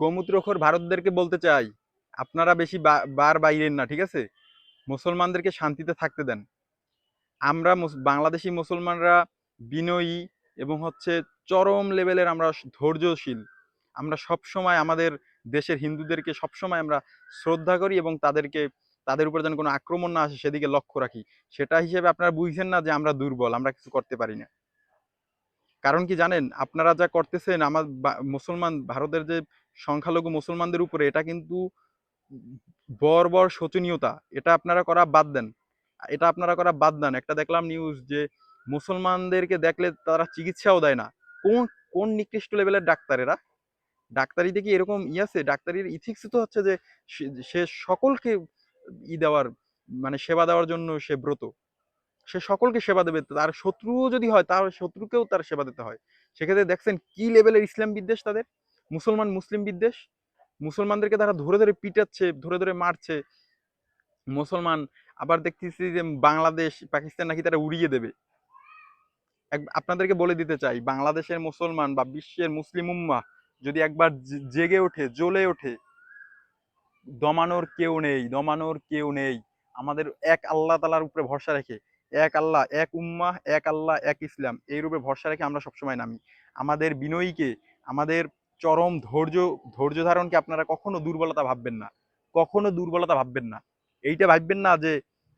গোমূত্রখোর ভারতদেরকে বলতে চাই, আপনারা বেশি বার বাইরেন না, ঠিক আছে? মুসলমানদেরকে শান্তিতে থাকতে দেন। আমরা বাংলাদেশি মুসলমানরা বিনয়ী এবং হচ্ছে চরম লেভেলের আমরা ধৈর্যশীল। আমরা সব সময় আমাদের দেশের হিন্দুদেরকে সব সময় আমরা শ্রদ্ধা করি এবং তাদেরকে, তাদের উপর যেন কোনো আক্রমণ না আসে, সেদিকে লক্ষ্য রাখি। সেটা হিসেবে আপনারা বুঝছেন না যে আমরা দুর্বল, আমরা কিছু করতে পারি না। কারণ কি জানেন? আপনারা যা করতেছেন, আমার মুসলমান, ভারতের যে সংখ্যালঘু মুসলমানদের উপরে এটা কিন্তু বর্বর শোচনীয়তা। এটা আপনারা করা বাদ দেন। এটা আপনারা করা বাদ দেন। একটা দেখলাম নিউজ যে মুসলমানদেরকে দেখলে তারা চিকিৎসাও দেয় না। কোন কোন নিকৃষ্ট লেভেলের ডাক্তার এরা? ডাক্তারিতে কি এরকম ই আছে? ডাক্তারির ইথিক্স তো হচ্ছে যে সে সকলকে ই দেওয়ার মানে সেবা দেওয়ার জন্য সে ব্রত। সে সকলকে সেবা দেবে। তার শত্রুও যদি হয় তার শত্রুকেও তার সেবা দিতে হয়। সেক্ষেত্রে দেখছেন কি লেভেলের ইসলাম বিদ্বেষ তাদের? মুসলমান, মুসলিম বিদ্বেষ? মুসলমানদেরকে তারা ধরে ধরে পিটাচ্ছে, ধরে ধরে মারছে। মুসলমান আবার দেখতেছি যে বাংলাদেশ, পাকিস্তান নাকি তারা উড়িয়ে দেবে। আপনাদেরকে বলে দিতে চাই, বাংলাদেশের মুসলমান বা বিশ্বের মুসলিম উম্মা যদি একবার জেগে ওঠে, জ্বলে ওঠে, দমানোর কেউ নেই, দমানোর কেউ নেই। আমাদের এক আল্লাহ তালার উপরে ভরসা রেখে এক আল্লাহ, এক উম্মাহ, এক আল্লাহ, এক ইসলাম। এই রূপে ভরসা রেখে আমরা সবসময় নামি। আমাদের বিনয়ীকে, আমাদের চরম ধৈর্য ধৈর্য ধারণকে আপনারা কখনো দুর্বলতা ভাববেন না। কখনো দুর্বলতা ভাববেন না। এইটা ভাববেন না যে,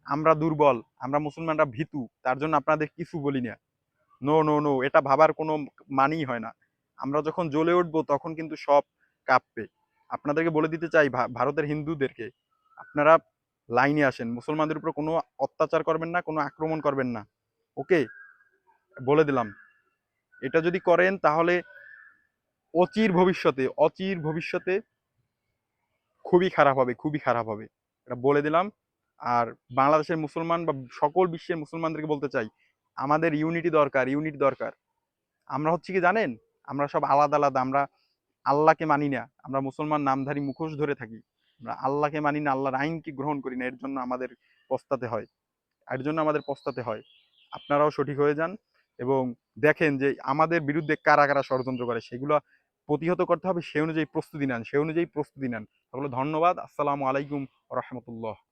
আমরা দুর্বল, আমরা মুসলমানরা ভীতু, তার জন্য আপনাদের কিছু বলি না। নো নো নো এটা ভাবার কোনো মানেই হয় না। আমরা যখন জ্বলে উঠবো, তখন কিন্তু সব কাঁপবে। আপনাদেরকে বলে দিতে চাই ভারতের হিন্দুদেরকে, আপনারা লাইনে আসেন। মুসলমানদের উপর কোনো অত্যাচার করবেন না, কোনো আক্রমণ করবেন না। ওকে? বলে দিলাম। এটা যদি করেন তাহলে অচির ভবিষ্যতে অচির ভবিষ্যতে খুবই খারাপ হবে, খুবই খারাপ হবে। এটা বলে দিলাম। আর বাংলাদেশের মুসলমান বা সকল বিশ্বের মুসলমানদেরকে বলতে চাই, আমাদের ইউনিটি দরকার ইউনিটি দরকার। আমরা হচ্ছে কি জানেন? আমরা সব আলাদা আলাদা। আমরা আল্লাহকে মানি না। আমরা মুসলমান নামধারী মুখোশ ধরে থাকি। আমরা আল্লাহকে মানি না, আল্লাহর আইনকে গ্রহণ করি না, এর জন্য আমাদের পস্তাতে হয়। এর জন্য আমাদের পস্তাতে হয়। আপনারাও সঠিক হয়ে যান এবং দেখেন যে আমাদের বিরুদ্ধে কারা কারা ষড়যন্ত্র করে, সেগুলো প্রতিহত করতে হবে, সে অনুযায়ী প্রস্তুতি নেন, সে অনুযায়ী প্রস্তুতি নেন। তাহলে ধন্যবাদ। আসসালামু আলাইকুম রহমতুল্লাহ।